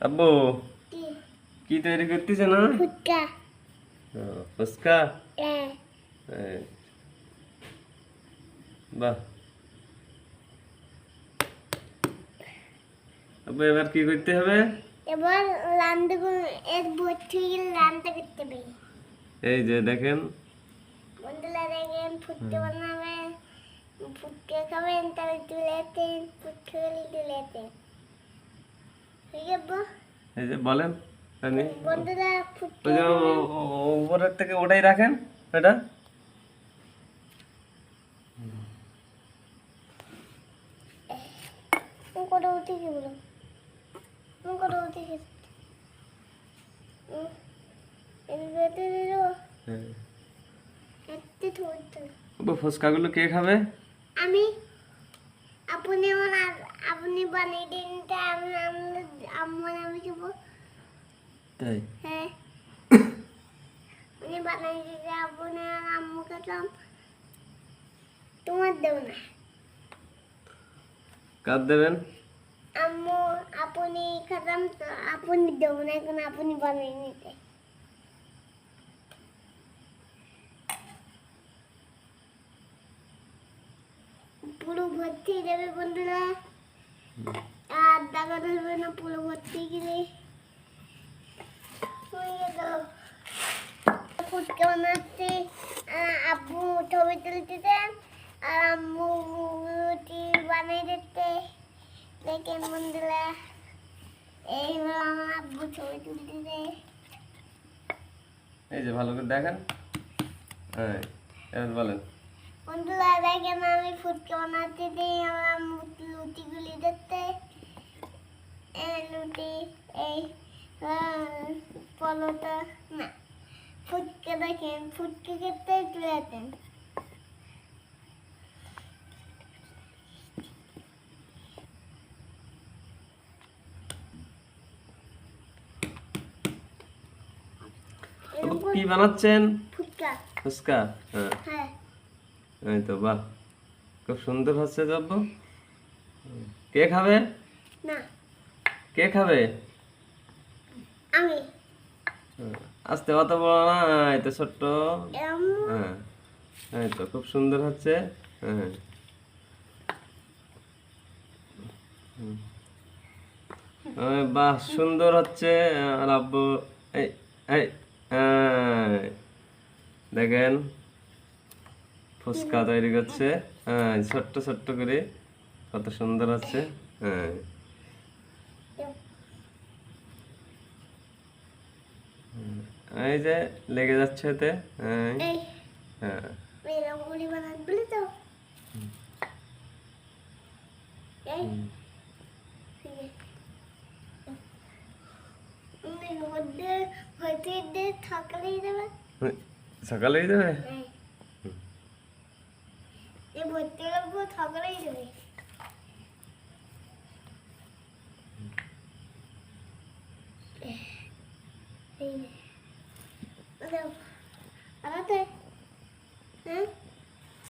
আব্বু কি তৈরি করতেছে না? ফুচকা। হ্যাঁ। বাহ। আব্বু এবার কি করতে হবে? এবার রান্না এর ভর্তি রান্না করতে হবে। এই যে দেখেন। বন্ধুরা দেখেন ফুটকে বানাবে ফুটকে খাবেন তবে তুলেতেন ফুটকে তুলেতেন এই যে বলেন উপরের থেকে ওটাই রাখেন এটা হ্যাঁ। ফুচকাগুলো কে খাবে আমি আপনি আমার আপনি বানিয়ে দিন আমার আমি খাব তাই? হ্যাঁ। উনি বানিয়ে দিতে আপনি আর আম্মু খেতাম তোমার দেব না। কার দেবেন? আম্মু আপনি খেতাম আপনি দেব না এখন আপনি বানিয়ে নিতে। পুরো ভর্তি যাবে বন্ধুরা। দেখেন আমার আব্বু ছবি তুলতেছে এই যে ভালো করে দেখেন। বলেন। বন্ধুরা, দেখেন আমি ফুটকে বানাতে দিই, আমার আম্মু লুটিগুলি দিতে এই লুটি এই আহ, পলোটা না। ফুটকে দেখেন ফুটকে তুলে দেন কি বানাচ্ছেন? ফুটকা। ফুচকা? হ্যাঁ। হ্যাঁ। এই তো বাহ। খুব সুন্দর হচ্ছে তো কে খাবে? না। কে খাবে? আমি। আস্তে অত বড় না এই তো ছোট্ট। হ্যাঁ এই তো খুব সুন্দর হচ্ছে। হ্যাঁ। বাহ সুন্দর হচ্ছে আর আব্বু এই এই এই, দেখেন ফুচকা তৈরি করছে। হ্যাঁ ছোট্ট ছোট্ট করে। কত সুন্দর হচ্ছে। হ্যাঁ। এই যে লেগে যাচ্ছে এতে হ্যাঁ এই হ্যাঁ এরকম করে বানান বলি তো এই ঠিক আছে উনি মধ্যে হইতে দিয়ে থাকলেই দেবে সকালেই দেবে এই ভর্তি করবো থাকলেই দেবে É. Não.